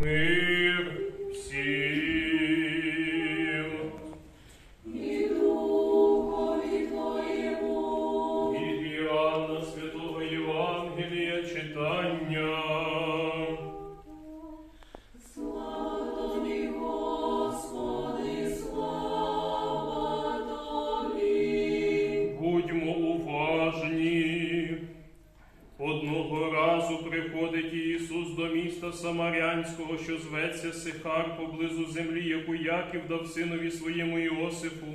Me. Одного разу приходить Ісус до міста Самарянського, що зветься Сихар поблизу землі, яку Яків дав синові своєму Іосифу.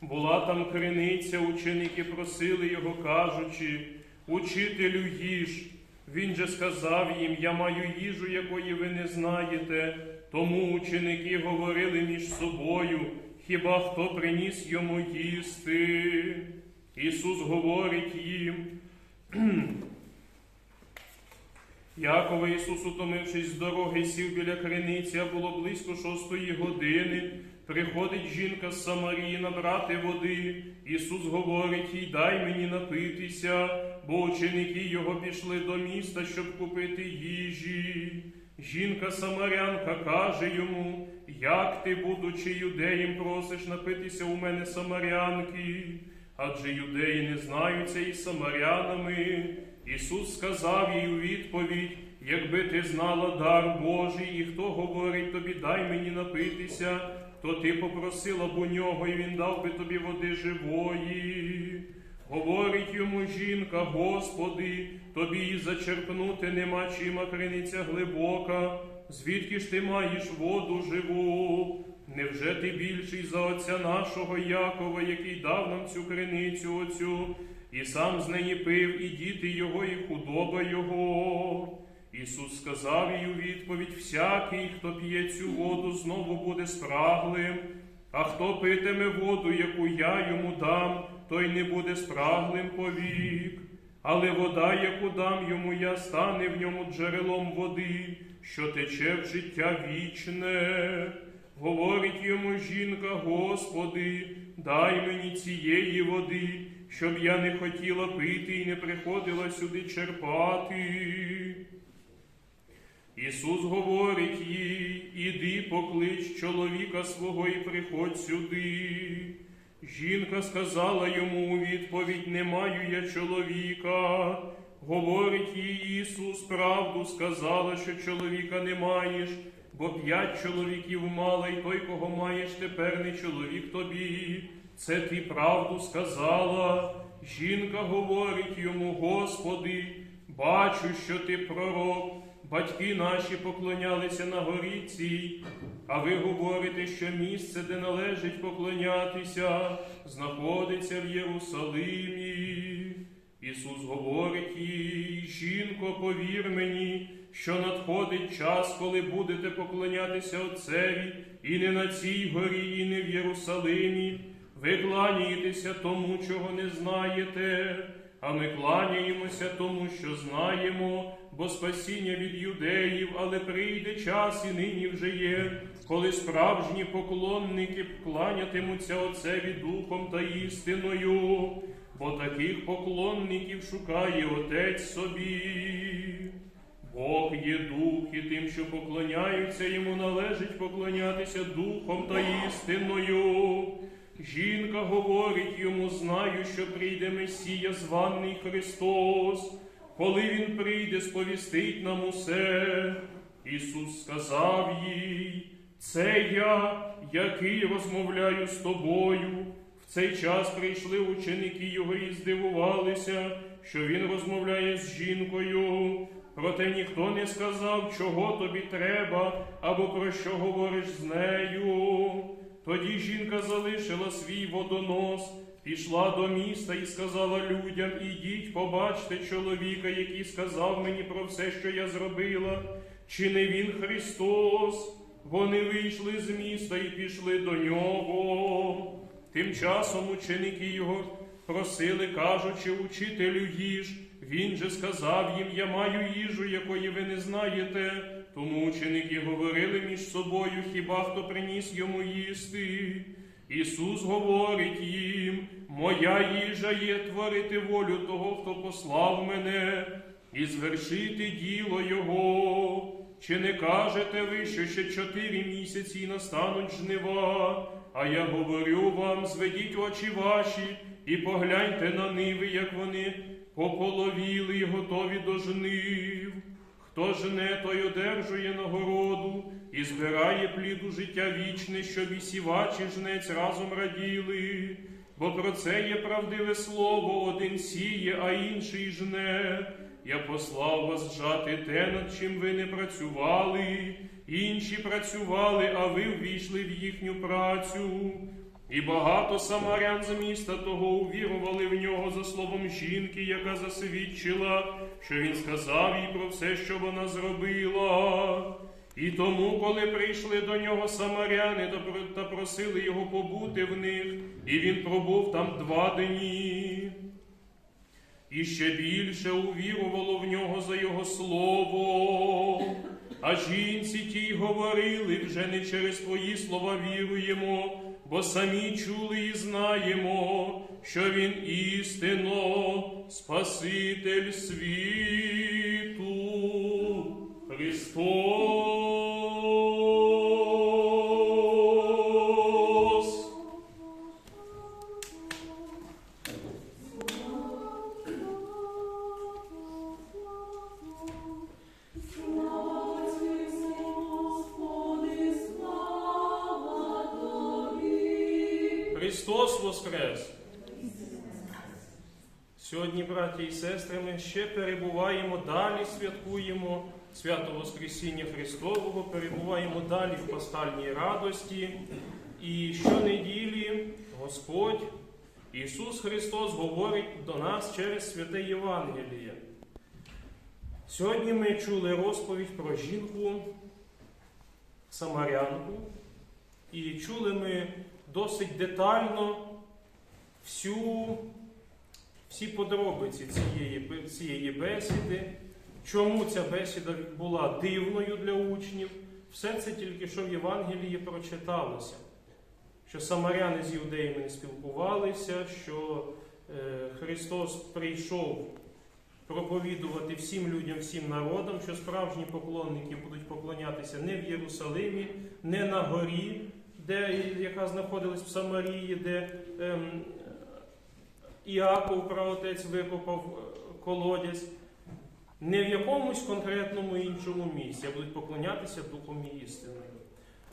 Була там криниця, ученики просили його, кажучи, Учителю їж. Він же сказав їм, я маю їжу, якої ви не знаєте. Тому ученики говорили між собою, хіба хто приніс йому їсти? Ісус говорить їм. Якова Ісус, утомившись з дороги, сів біля криниці, а було близько шостої години. Приходить жінка з Самарії набрати води. Ісус говорить їй, дай мені напитися, бо ученики його пішли до міста, щоб купити їжі. Жінка Самарянка каже йому, як ти, будучи юдеєм, просиш напитися у мене самарянки, адже юдеї не знаються із самарянами. Ісус сказав їй у відповідь, якби ти знала дар Божий, і хто говорить тобі, дай мені напитися, то ти попросила б у нього, і він дав би тобі води живої. Говорить йому жінка, Господи, тобі і зачерпнути нема чима криниця глибока, звідки ж ти маєш воду живу? Невже ти більший за отця нашого Якова, який дав нам цю криницю оцю, і сам з неї пив, і діти його, і худоба його? Ісус сказав їй у відповідь: всякий, хто п'є цю воду, знову буде спраглим, а хто питиме воду, яку я йому дам, той не буде спраглим повік. Але вода, яку дам йому, я стане в ньому джерелом води, що тече в життя вічне. Говорить йому жінка, Господи, дай мені цієї води, щоб я не хотіла пити і не приходила сюди черпати. Ісус говорить їй, іди поклич чоловіка свого і приходь сюди. Жінка сказала йому у відповідь: Не маю я чоловіка. Говорить їй Ісус, правду сказала, що чоловіка не маєш, бо п'ять чоловіків мала, і той, кого маєш, тепер не чоловік тобі. Це ти правду сказала. Жінка говорить йому, Господи, бачу, що ти пророк. Батьки наші поклонялися на горі цій, а ви говорите, що місце, де належить поклонятися, знаходиться в Єрусалимі. Ісус говорить їй, жінко, повір мені, що надходить час, коли будете поклонятися Отцеві, і не на цій горі, і не в Єрусалимі. Ви кланяєтеся тому, чого не знаєте, а ми кланяємося тому, що знаємо, бо спасіння від юдеїв, але прийде час і нині вже є, коли справжні поклонники кланятимуться Отцеві духом та істиною, бо таких поклонників шукає Отець собі. Бог є дух, і тим, що поклоняються йому, належить поклонятися духом та істиною. Жінка говорить йому, знаю, що прийде Месія, званий Христос. Коли Він прийде, сповістить нам усе. Ісус сказав їй, це я, який розмовляю з тобою. В цей час прийшли ученики його і здивувалися, що він розмовляє з жінкою. Проте ніхто не сказав, чого тобі треба, або про що говориш з нею. Тоді жінка залишила свій водонос, пішла до міста і сказала людям: Ідіть, побачте чоловіка, який сказав мені про все, що я зробила. Чи не він Христос? Вони вийшли з міста і пішли до нього. Тим часом ученики його просили, кажучи, учителю їж. Він же сказав їм: Я маю їжу, якої ви не знаєте. Тому ученики говорили між собою, хіба хто приніс йому їсти. Ісус говорить їм: Моя їжа є творити волю того, хто послав мене, і звершити діло Його. Чи не кажете ви, що ще чотири місяці настануть жнива? А я говорю вам, зведіть очі ваші і погляньте на ниви, як вони пополовіли і готові до жнив. Хто жне, той одержує нагороду і збирає пліду життя вічне, щоб і сівач і жнець разом раділи. Бо про це є правдиве слово, один сіє, а інший жне. Я послав вас жати те, над чим ви не працювали, інші працювали, а ви ввійшли в їхню працю. І багато самарян з міста того увірували в нього за словом жінки, яка засвідчила, що він сказав їй про все, що вона зробила. І тому, коли прийшли до нього самаряни та просили його побути в них, і він пробув там два дні. І ще більше увірувало в нього за його слово. А жінці тій говорили вже не через твої слова віруємо, бо самі чули і знаємо, що він істинно Спаситель світу. Браті і сестри, ми ще перебуваємо далі, святкуємо свято Воскресіння Христового, перебуваємо далі в постальній радості. І щонеділі Господь Ісус Христос говорить до нас через святе Євангеліє. Сьогодні ми чули розповідь про жінку Самарянку, і чули ми досить детально всю, всі подробиці цієї, цієї бесіди, чому ця бесіда була дивною для учнів. Все це тільки що в Євангелії прочиталося. Що самаряни з юдеями не спілкувалися, що е, Христос прийшов проповідувати всім людям, всім народам, що справжні поклонники будуть поклонятися не в Єрусалимі, не на горі, де, яка знаходилась в Самарії, де ем, Іаков, праотець, викопав е, колодязь, не в якомусь конкретному іншому місці, а будуть поклонятися Духом і.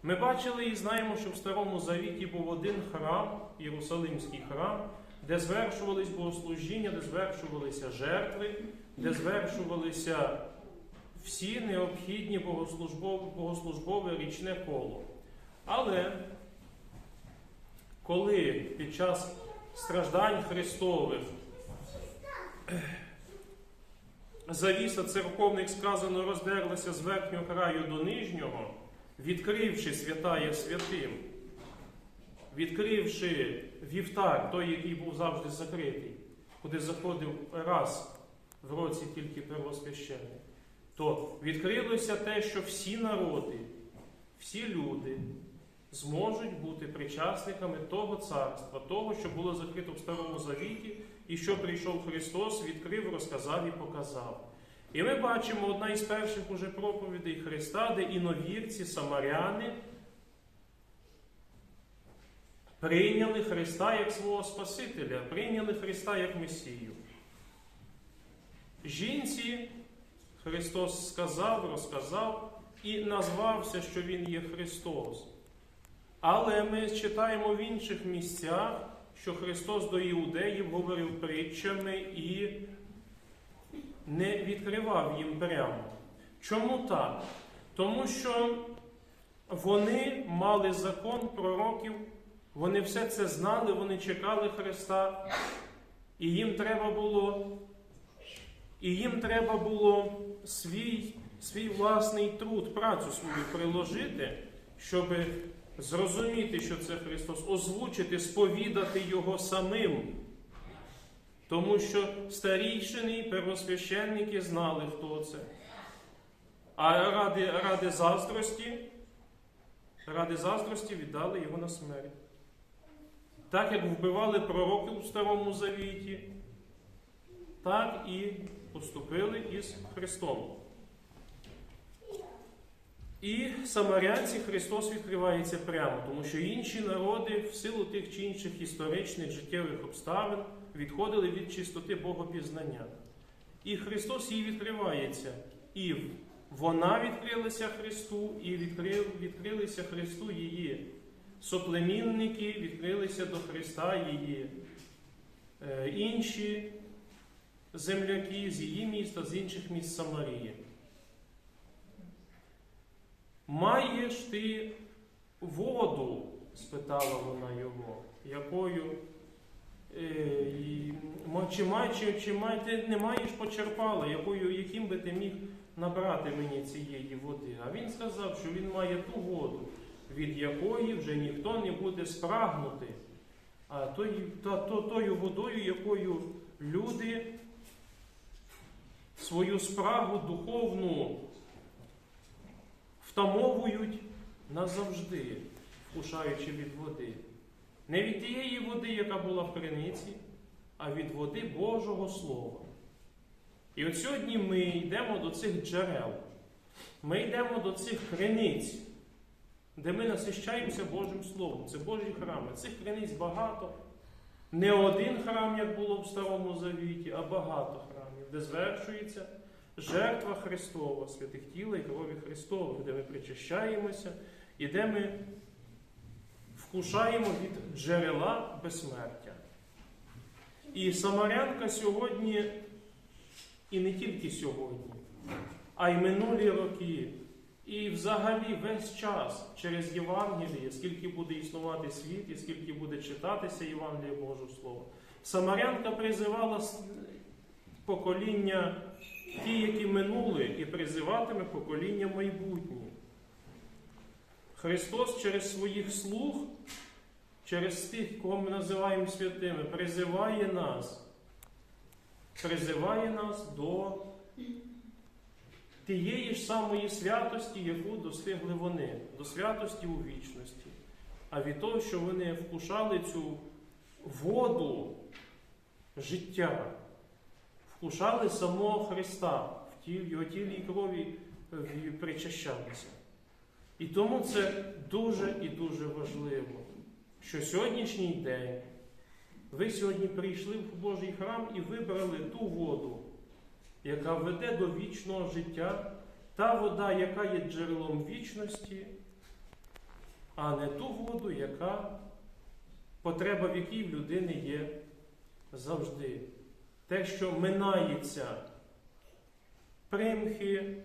Ми бачили і знаємо, що в Старому Завіті був один храм, Єрусалимський храм, де звершувались богослужіння, де звершувалися жертви, де звершувалися всі необхідні богослужбове, богослужбове річне коло. Але коли під час страждань Христових. Завіса церковних сказано роздерлася з верхнього краю до нижнього, відкривши святая святим, відкривши вівтар, той, який був завжди закритий, куди заходив раз в році тільки первосвященник, то відкрилося те, що всі народи, всі люди зможуть бути причасниками того царства, того, що було закрито в Старому Завіті, і що прийшов Христос, відкрив, розказав і показав. І ми бачимо одна із перших уже проповідей Христа, де іновірці, самаряни прийняли Христа як свого Спасителя, прийняли Христа як Месію. Жінці Христос сказав, розказав і назвався, що Він є Христос. Але ми читаємо в інших місцях, що Христос до іудеїв говорив притчами і не відкривав їм прямо. Чому так? Тому що вони мали закон пророків, вони все це знали, вони чекали Христа, і їм треба було, і їм треба було свій, свій власний труд, працю свою приложити, щоб зрозуміти, що це Христос, озвучити, сповідати Його самим. Тому що старійшини і первосвященники знали, хто це. А ради, ради заздрості, ради заздрості віддали його на смерть. Так як вбивали пророків у Старому Завіті, так і поступили із Христом. І самарянці Христос відкривається прямо, тому що інші народи в силу тих чи інших історичних життєвих обставин відходили від чистоти Богопізнання. І Христос їй відкривається. І вона відкрилася Христу, і відкрив, відкрилися Христу її соплемінники, відкрилися до Христа її е, інші земляки з її міста, з інших міст Самарії. Маєш ти воду? спитала вона його, якою е, чи, май, чи, чи май, ти не маєш почерпала, якою, яким би ти міг набрати мені цієї води? А він сказав, що він має ту воду, від якої вже ніхто не буде спрагнути, а той, та, то, тою водою, якою люди свою спрагу духовну втамовують назавжди, вкушаючи від води. Не від тієї води, яка була в криниці, а від води Божого Слова. І от сьогодні ми йдемо до цих джерел, ми йдемо до цих криниць, де ми насищаємося Божим Словом. Це Божі храми. Цих криниць багато. Не один храм, як було в Старому Завіті, а багато храмів, де звершується жертва Христова, святих тіла і крові Христових, де ми причащаємося і де ми вкушаємо від джерела безсмертя. І Самарянка сьогодні, і не тільки сьогодні, а й минулі роки, і взагалі весь час через Євангеліє, скільки буде існувати світ, і скільки буде читатися Євангеліє Божого Слова. Самарянка призивала покоління ті, які минули, і призиватиме покоління майбутнє. Христос через своїх слуг, через тих, кого ми називаємо святими, призиває нас, призиває нас до тієї ж самої святості, яку достигли вони, до святості у вічності. А від того, що вони вкушали цю воду життя, вкушали самого Христа в його тілі і крові е, причащалися. І тому це дуже і дуже важливо, що сьогоднішній день ви сьогодні прийшли в Божий храм і вибрали ту воду, яка веде до вічного життя, та вода, яка є джерелом вічності, а не ту воду, яка потреба в якій в людини є завжди. Те, що минається примхи,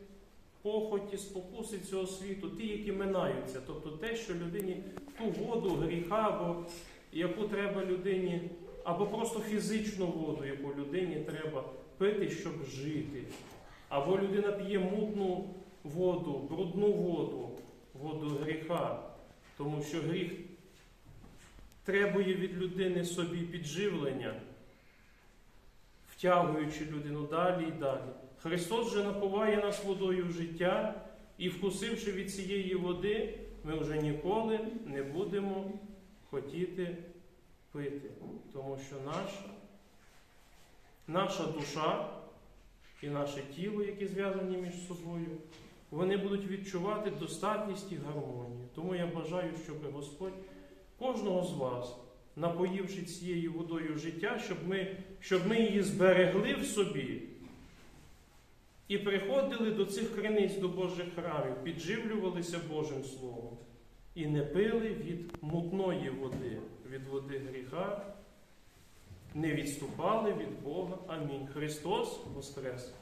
похоті, спокуси цього світу, ті, які минаються. Тобто те, що людині ту воду гріха, або яку треба людині, або просто фізичну воду, яку людині треба пити, щоб жити. Або людина п'є мутну воду, брудну воду, воду гріха, тому що гріх требує від людини собі підживлення, втягуючи людину далі і далі. Христос же напуває нас водою в життя, і, вкусивши від цієї води, ми вже ніколи не будемо хотіти пити, тому що наша, наша душа і наше тіло, які зв'язані між собою, вони будуть відчувати достатність і гармонію. Тому я бажаю, щоб Господь кожного з вас, напоївши цією водою життя, щоб ми, щоб ми її зберегли в собі. І приходили до цих криниць до Божих храмів, підживлювалися Божим Словом і не пили від мутної води, від води гріха, не відступали від Бога. Амінь. Христос Воскрес!